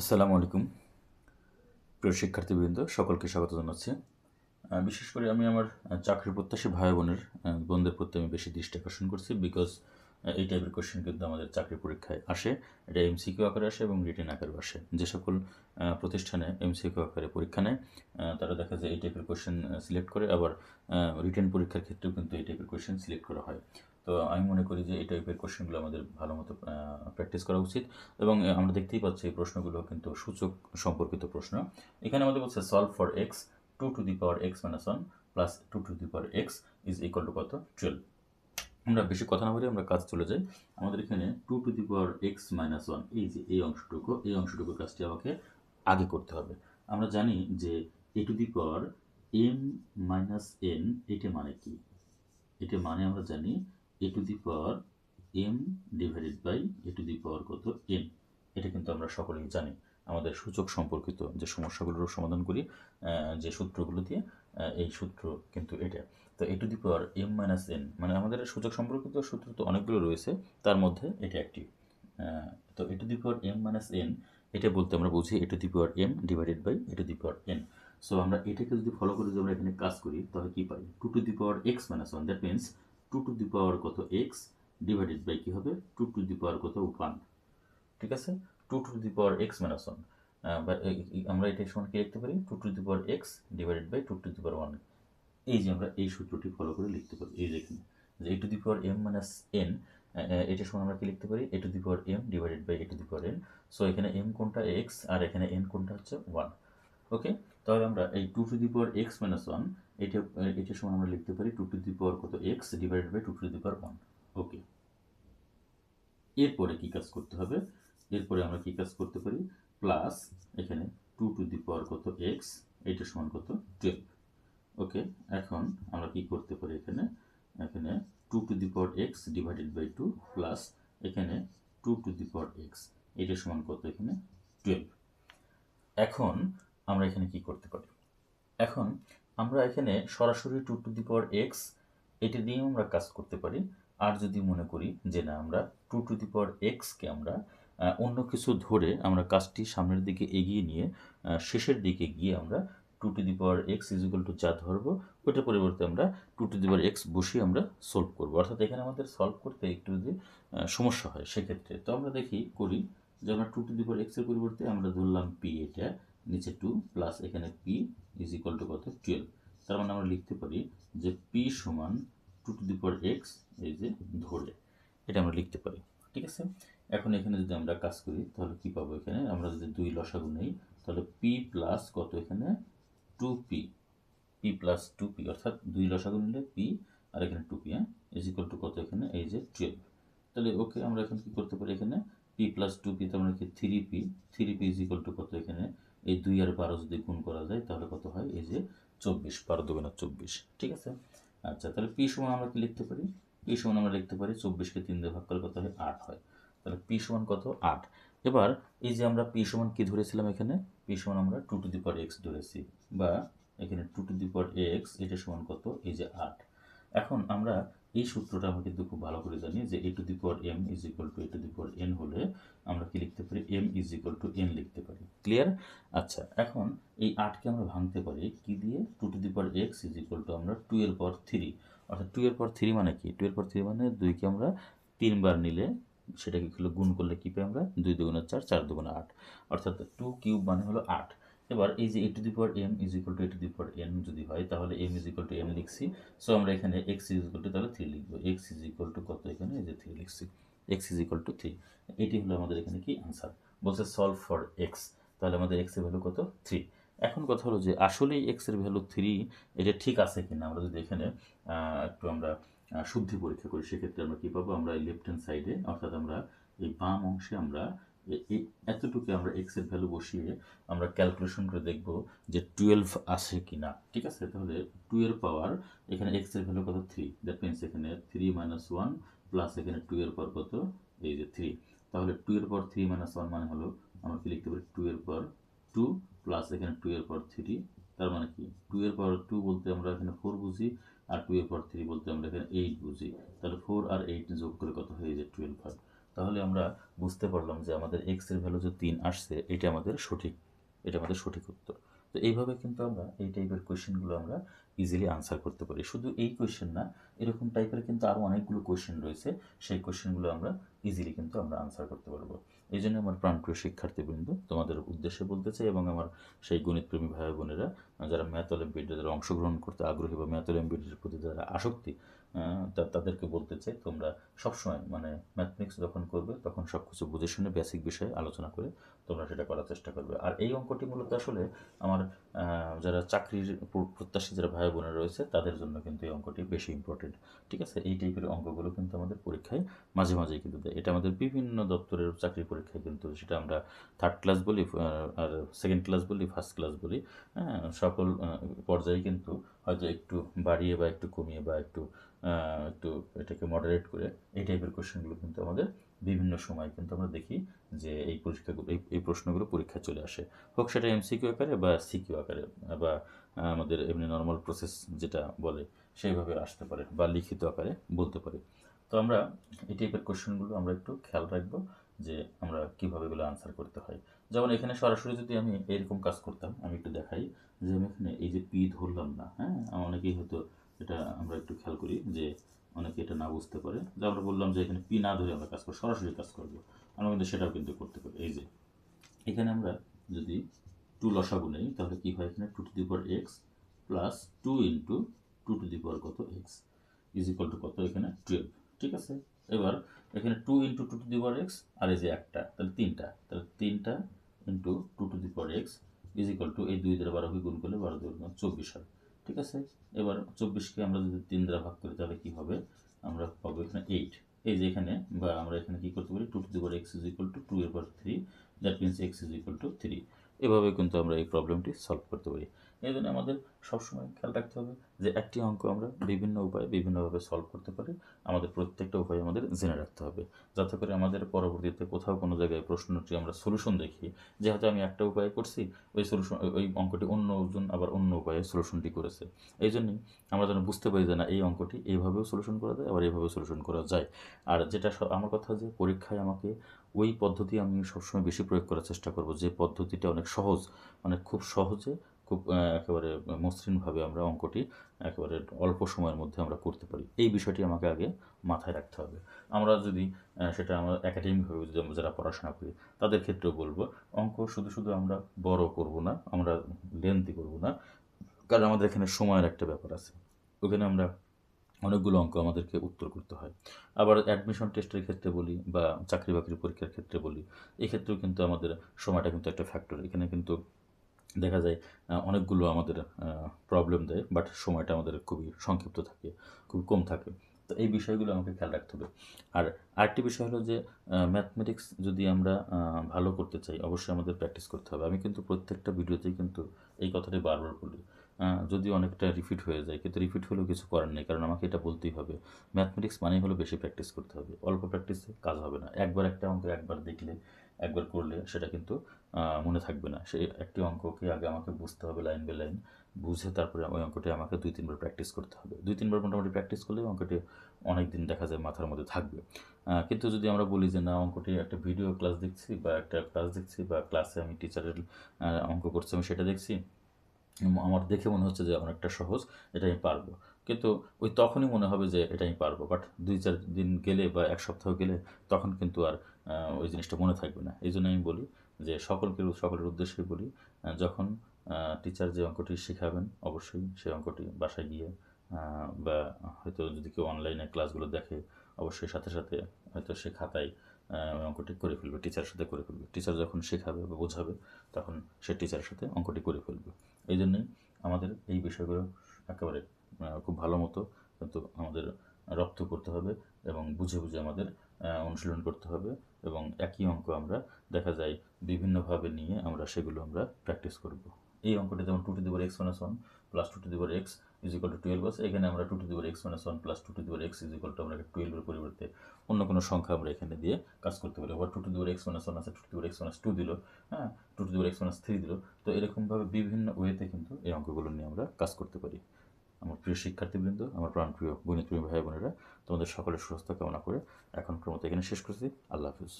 আসসালামু আলাইকুম। প্রিয় শিক্ষার্থীবৃন্দ, সকলকে স্বাগত জানাচ্ছি। বিশেষ করে আমি আমার চাকরি প্রত্যাশী ভাই বোনের বোনদের প্রতি আমি বেশি দৃষ্টি আকর্ষণ করছি বিকজ এই টাইপের কোশ্চেন কিন্তু আমাদের চাকরি পরীক্ষায় আসে। এটা এমসিকিউ আকারে আসে এবং রিটেন আকারে আসে। যে সকল প্রতিষ্ঠানে এমসিকিউ আকারে পরীক্ষা নেয় তারা দেখা যায় এই টাইপের কোশ্চেন সিলেক্ট করে। আবার রিটেন পরীক্ষার ক্ষেত্রেও কিন্তু এই টাইপের কোশ্চেন সিলেক্ট করা হয়। তো আমি মনে করি যে এই টাইপের কোশ্চেনগুলো আমাদের ভালো মতো প্র্যাকটিস করা উচিত এবং আমরা দেখতেই পাচ্ছি এই প্রশ্নগুলো কিন্তু সূচক সম্পর্কিত প্রশ্ন। এখানে আমাদের বলছে solve for x two to the power x minus one plus two to the power x is equal to কত? টুয়েলভ আমরা বেশি কথা না বলে আমরা কাজ চলে যাই। আমাদের এখানে two to the power x minus one এই যে এই অংশটুকু, এই অংশটুকুর কাজটি আমাকে আগে করতে হবে। আমরা জানি যে a to the power m minus n এটা মানে কি? এটা মানে আমরা জানি a to the power m divided by a to the power কত এন এটা কিন্তু আমরা সকলেই জানি। আমাদের সূচক সম্পর্কিত যে সমস্যাগুলোর সমাধান করি যে সূত্রগুলো দিয়ে এই সূত্র কিন্তু এটা। তো a to the power m minus n মানে আমাদের সূচক সম্পর্কিত সূত্র তো অনেকগুলো রয়েছে, তার মধ্যে এটা একটি। তো a to the power m minus n এটা বলতে আমরা বুঝি a to the power m divided by a to the power n so আমরা এটাকে যদি ফলো করে যদি আমরা এখানে কাজ করি, তাহলে কি পাই? Two to the power x minus one that means two to the power কত এক্স ডিভাইডেড বাই কী হবে? টু টু দি পাওয়ার কত ওয়ান ঠিক আছে? Two to the power x minus one আমরা এটা সমান কি লিখতে পারি? Two to the power x divided by two to the power one এই যে আমরা এই সূত্রটি ফলো করে লিখতে পারি। এই দেখুন যে a to the power m minus n এটা সমান আমরা কি লিখতে পারি? A to the power m divided by a to the power n so এখানে এম কোনটা এক্স আর এখানে এন কোনটা হচ্ছে ওয়ান ওকে তাহলে আমরা এই two to the power x minus one এটা এটা সমান আমরা লিখতে পারি টু টু দি পাওয়ার কত x divided by two to the power one okay এরপরে কী কাজ করতে হবে? এরপরে আমরা কী কাজ করতে পারি? প্লাস এখানে টু টু দি পাওয়ার কত এক্স এটা সমান কত টুয়েলভ ওকে এখন আমরা কি করতে পারি এখানে? এখানে two to the power x divided by two plus এখানে two to the power x এটা সমান কত এখানে? টুয়েলভ এখন আমরা এখানে কি করতে পারি? এখন আমরা এখানে সরাসরি two to the power x এটা দিয়েও আমরা কাজ করতে পারি। আর যদি মনে করি যে না, আমরা টু টু দি পাওয়ার এক্সকে আমরা অন্য কিছু ধরে আমরা কাজটি সামনের দিকে এগিয়ে নিয়ে শেষের দিকে গিয়ে আমরা two to the power x is equal to যা ধরবো, ওইটার পরিবর্তে আমরা two to the power x বসিয়ে আমরা সলভ করব। অর্থাৎ এখানে আমাদের সলভ করতে একটু যদি সমস্যা হয় সেক্ষেত্রে। তো আমরা দেখি, করি যে আমরা টু টু দি পাওয়ার এক্সের পরিবর্তে আমরা ধরলাম পি এটা নিচে টু প্লাস এখানে পি ইজ ইকুয়াল টু কত? টুয়েলভ তার মানে আমরা লিখতে পারি যে পি সমান two to the power x এই যে ধরে এটা আমরা লিখতে পারি, ঠিক আছে? এখন এখানে যদি আমরা কাজ করি, তাহলে কি পাবো এখানে? আমরা যদি দুই লসাগু নেই, তাহলে পি প্লাস কত এখানে? Two P P plus two P অর্থাৎ দুই লসাগু নিলে পি আর এখানে টু পি হ্যাঁ? ইজ ইকুয়াল টু কত এখানে? এই যে টুয়েলভ তাহলে ওকে আমরা এখন কি করতে পারি এখানে? পি প্লাস টু পি তার মানে কি? Three P three P is equal to কত এখানে? এই দুই আর বারো যদি গুণ করা যায়, তাহলে কত হয়? এই যে চব্বিশ, বারো দুগুণা চব্বিশ, ঠিক আছে? আচ্ছা তাহলে পি সমান আমরা কি লিখতে পারি? পি সমান আমরা লিখতে পারি চব্বিশকে তিন দিয়ে ভাগ করলে কত হয়? আট হয়। তাহলে পি সমান কত? আট। এবার এই যে আমরা পি সমান কি ধরেছিলাম এখানে? পি সমান আমরা two to the power x ধরেছি, বা এখানে two to the power x, এটা সমান কত? এই যে আট। এখন আমরা এই সূত্রটা আমরা কিন্তু খুব ভালো করে জানি যে a to the power m is equal to a to the power n হলে আমরা কি লিখতে পারি? M is equal to n লিখতে পারি। ক্লিয়ার আচ্ছা এখন এই আটকে আমরা ভাঙতে পারি কি দিয়ে? Two to the power x is equal to আমরা টু এর পর থ্রি অর্থাৎ টু এর পর থ্রি মানে কি? টু এর পর থ্রি মানে দুইকে আমরা তিনবার নিলে সেটাকে গুণ করলে কী পাই আমরা? দুই দুগুণা চার চার দুগুণা আট। অর্থাৎ টু কিউব মানে হলো আট। এবার এই যে a to the m is equal to a to the power n যদি হয়, তাহলে m is equal to n লিখছি। সো আমরা এখানে এক্স ইজ ইকুয়াল টু তাহলে থ্রি লিখব। এক্স ইজ ইকুয়াল টু কত এখানে? এই যে থ্রি লিখছি। X is equal to three এটি হলো আমাদের এখানে কি আনসার বলছে সলভ ফর এক্স তাহলে আমাদের এক্সের ভ্যালু কত? থ্রি এখন কথা হলো যে আসলেই এক্সের ভ্যালু থ্রি এটা ঠিক আছে কিনা? আমরা যদি এখানে একটু আমরা শুদ্ধি পরীক্ষা করি, সেক্ষেত্রে আমরা কী পাবো? আমরা এই লেফট হ্যান্ড সাইডে অর্থাৎ আমরা এই বাম অংশে আমরা এতটুকু আমরা এক্সের ভ্যালু বসিয়ে আমরা ক্যালকুলেশন করে দেখব যে টুয়েলভ আসে কি না ঠিক আছে? তাহলে টু এর পাওয়ার এখানে এক্সের ভ্যালু কত? থ্রি দ্যাট মিনস এখানে থ্রি মাইনাস ওয়ান প্লাস এখানে টু এর পাওয়ার কত? এই যে থ্রি তাহলে টু এর পর থ্রি মাইনাস ওয়ান মানে হলো আমরা কি লিখতে পারি? টু এর পর টু প্লাস এখানে টু এর পর থ্রি তার মানে কি? টু এর পর টু বলতে আমরা এখানে ফোর বুঝি আর টু এর পর থ্রি বলতে আমরা এখানে এইট বুঝি। তাহলে ফোর আর এইট যোগ করে কত হয়ে যায়? টুয়েলভ হয়। তাহলে আমরা বুঝতে পারলাম যে আমাদের এক্সের ভ্যালু যে তিন আসছে, এটা আমাদের সঠিক। এটা আমাদের সঠিক উত্তর। তো এইভাবে কিন্তু আমরা এই টাইপের কোয়েশ্চেনগুলো আমরা ইজিলি আনসার করতে পারি। শুধু এই কোয়েশ্চেন না, এরকম টাইপের কিন্তু আরও অনেকগুলো কোয়েশ্চেন রয়েছে। সেই কোয়েশ্চেনগুলো আমরা ইজিলি কিন্তু আমরা আনসার করতে পারব। এই জন্য আমার প্রাণপ্রিয় শিক্ষার্থীবৃন্দ তোমাদের উদ্দেশ্যে বলতে চাই এবং আমার সেই গণিতপ্রেমী ভাই বোনেরা যারা ম্যাথ অলিম্পিয়াডে যারা অংশগ্রহণ করতে আগ্রহী বা ম্যাথ অলিম্পিয়াডের প্রতি যারা আসক্তি তাদেরকে বলতে চাই তোমরা সবসময় মানে ম্যাথমেটিক্স যখন করবে তখন সব কিছু বুঝে শুনে বেসিক বিষয়ে আলোচনা করে তোমরা সেটা করার চেষ্টা করবে। আর এই অঙ্কটি মূলত আসলে আমার যারা চাকরির প্র- প্রত্যাশী, যারা ভাই বোনেরা রয়েছে, তাদের জন্য কিন্তু এই অঙ্কটি বেশি ইম্পর্টেন্ট ঠিক আছে? এই টাইপের অঙ্কগুলো কিন্তু আমাদের পরীক্ষায় মাঝে মাঝেই কিন্তু দেয়। এটা আমাদের বিভিন্ন দপ্তরের চাকরি পরীক্ষায় কিন্তু সেটা আমরা থার্ড ক্লাস বলি আর সেকেন্ড ক্লাস বলি ফার্স্ট ক্লাস বলি হ্যাঁ সকল পর্যায়ে কিন্তু হয়তো একটু বাড়িয়ে বা একটু কমিয়ে বা একটু একটু এটাকে মডারেট করে, এই টাইপের কোশ্চেনগুলো কিন্তু আমাদের বিভিন্ন সময় কিন্তু আমরা দেখি যে এই পরীক্ষাগুলো, এই প্রশ্নগুলো পরীক্ষায় চলে আসে। হোক সেটা এমসিকিউ আকারে বা সিকিউ আকারে, বা আমাদের এমনি নর্মাল প্রসেস যেটা বলে সেইভাবে আসতে পারে বা লিখিত আকারে বলতে পারে। তো আমরা এই টাইপের কোশ্চেনগুলো আমরা একটু খেয়াল রাখব। যে আমরা কীভাবে এগুলো আনসার করতে হয়। যেমন এখানে সরাসরি যদি আমি এরকম কাজ করতাম, আমি একটু দেখাই যে আমি এখানে এই যে পি ধরলাম না হ্যাঁ? অনেকেই হয়তো এটা আমরা একটু খেয়াল করি যে অনেকে এটা না বুঝতে পারে। যে আমরা বললাম যে এখানে পি না ধরে আমরা কাজ করব সরাসরি কাজ করব। আমরা কিন্তু সেটাও কিন্তু করতে পারি। এই যে, এখানে আমরা যদি টু লসাগু নেই, তাহলে কী হয় এখানে? Two to the power x plus two into two to the power কত? এক্স ইজ ইকুয়াল টু কত এখানে? টুয়েলভ ঠিক আছে? এবার এখানে two into two to the power x আর এই যে একটা, তাহলে তিনটা তাহলে তিনটা into two to the power x is equal to এই দুই দ্বারা বারোকে গুণ করলে বারো দুই চব্বিশ হয়, ঠিক আছে? এবার চব্বিশকে আমরা যদি তিন দ্বারা ভাগ করি, তাহলে কী হবে? আমরা পাবো এখানে এইট এই যে এখানে বা আমরা এখানে কী করতে পারি? Two to the power x is equal to two এর পর three that means x is equal to three এভাবে কিন্তু আমরা এই প্রবলেমটি সলভ করতে পারি। এই জন্য আমাদের সবসময় খেয়াল রাখতে হবে যে একটি অঙ্ক আমরা বিভিন্ন উপায়ে বিভিন্নভাবে সলভ করতে পারি। আমাদের প্রত্যেকটা উপায় আমাদের জেনে রাখতে হবে। যাতে করে আমাদের পরবর্তীতে কোথাও কোনো জায়গায় প্রশ্নটি আমরা সলিউশন দেখি। যে হয়তো আমি একটা উপায় করছি, ওই সলিউশন ওই অঙ্কটি অন্য জন আবার অন্য উপায়ে সলিউশনটি করেছে। এই জন্যই আমরা যেন বুঝতে পারি যে না, এই অঙ্কটি এইভাবেও সলিউশন করা যায়, আবার এইভাবেও সলিউশন করা যায়। আর যেটা আমার কথা যে পরীক্ষায় আমাকে ওই পদ্ধতি আমি সবসময় বেশি প্রয়োগ করার চেষ্টা করব। যে পদ্ধতিটা অনেক সহজ মানে খুব সহজে খুব একেবারে মসৃণভাবে আমরা অঙ্কটি একেবারে অল্প সময়ের মধ্যে আমরা করতে পারি। এই বিষয়টি আমাকে আগে মাথায় রাখতে হবে। আমরা যদি সেটা আমরা একাডেমিকভাবে যদি আমরা যারা পড়াশোনা করি, তাদের ক্ষেত্রেও বলব, অঙ্ক শুধু শুধু আমরা বড় করব না, আমরা লেন্থি করব না, কারণ আমাদের এখানে সময়ের একটা ব্যাপার আছে। ওখানে আমরা অনেকগুলো অঙ্ক আমাদেরকে উত্তর করতে হয়। আবার অ্যাডমিশন টেস্টের ক্ষেত্রে বলি বা চাকরি বাকরি পরীক্ষার ক্ষেত্রে বলি, এক্ষেত্রেও কিন্তু আমাদের সময়টা কিন্তু একটা ফ্যাক্টর এখানে কিন্তু দেখা যায় অনেকগুলো আমাদের প্রবলেম দেয় বাট সময়টা আমাদের খুবই সংক্ষিপ্ত থাকে খুব কম থাকে। তো এই বিষয়গুলো আমাকে খেয়াল রাখতে হবে। আর আরেকটি বিষয় হলো যে ম্যাথমেটিক্স যদি আমরা ভালো করতে চাই, অবশ্যই আমাদের প্র্যাকটিস করতে হবে। আমি কিন্তু প্রত্যেকটা ভিডিওতেই কিন্তু এই কথাটি বারবার বলি। আহ, যদি অনেকটা রিপিট হয়ে যায় কিন্তু রিপিট হলেও কিছু করার নেই কারণ আমাকে এটা বলতেই হবে। ম্যাথমেটিক্স মানেই হলো বেশি প্র্যাকটিস করতে হবে। অল্প প্র্যাকটিসে কাজ হবে না। একবার একটা অঙ্ক একবার দেখলে একবার করলে সেটা কিন্তু মনে থাকবে না। সেই একটি অঙ্ককে আগে আমাকে বুঝতে হবে লাইন বাই লাইন বুঝে তারপরে ওই অঙ্কটি আমাকে দুই তিনবার প্র্যাকটিস করতে হবে। দুই তিনবার মোটামুটি প্র্যাকটিস করলে অঙ্কটি অনেক দিন দেখা যায় মাথার মধ্যে থাকবে। কিন্তু যদি আমরা বলি যে না অঙ্কটি একটা ভিডিও ক্লাস দেখছি বা একটা ক্লাস দেখছি বা ক্লাসে আমি টিচারের অঙ্ক করছি আমি সেটা দেখছি আমার দেখে মনে হচ্ছে যে আমার একটা সহজ, এটা আমি পারব। কিন্তু ওই তখনই মনে হবে যে এটা আমি পারব। বাট দুই চার দিন গেলে বা এক সপ্তাহ গেলে তখন কিন্তু আর ওই জিনিসটা মনে থাকবে না। এই জন্য আমি বলি যে সকলকে, সকলের উদ্দেশ্যে বলি যখন টিচার যে অঙ্কটি শেখাবেন, অবশ্যই সেই অঙ্কটি বাসায় গিয়ে বা হয়তো যদি কেউ অনলাইনে ক্লাসগুলো দেখে, অবশ্যই সাথে সাথে হয়তো সে খাতায় ওই অঙ্কটি করে ফেলবে টিচারের সাথে করে ফেলবে। টিচার যখন শেখাবে বা বোঝাবে, তখন সে টিচারের সাথে অঙ্কটি করে ফেলবে। এই জন্যে আমাদের এই বিষয়গুলো একেবারে খুব ভালো মতো কিন্তু আমাদের রপ্ত করতে হবে এবং বুঝে বুঝে আমাদের অনুশীলন করতে হবে এবং একই অঙ্ক আমরা দেখা যায় বিভিন্নভাবে নিয়ে আমরা সেগুলো আমরা প্র্যাকটিস করব। এই অঙ্কটি যেমন two to the power x minus one plus two to the power x is equal to twelve আছে। এখানে আমরা two to the power x minus one plus two to the power x is equal to আমরা টুয়েলভের পরিবর্তে অন্য কোনো সংখ্যা আমরা এখানে দিয়ে কাজ করতে পারি। আবার two to the power x minus one আছে two to the power x minus two দিল হ্যাঁ? Two to the power x minus three দিল। তো এরকমভাবে বিভিন্ন ওয়েতে কিন্তু এই অঙ্কগুলো নিয়ে আমরা কাজ করতে পারি। আমার প্রিয় শিক্ষার্থীবৃন্দ, আমার প্রাণপ্রিয় গণিতপ্রিয় ভাই বোনেরা তোমাদের সকলের সুস্থ কামনা করে এখনকার মতো এখানে শেষ করছি। আল্লাহ হাফিজ।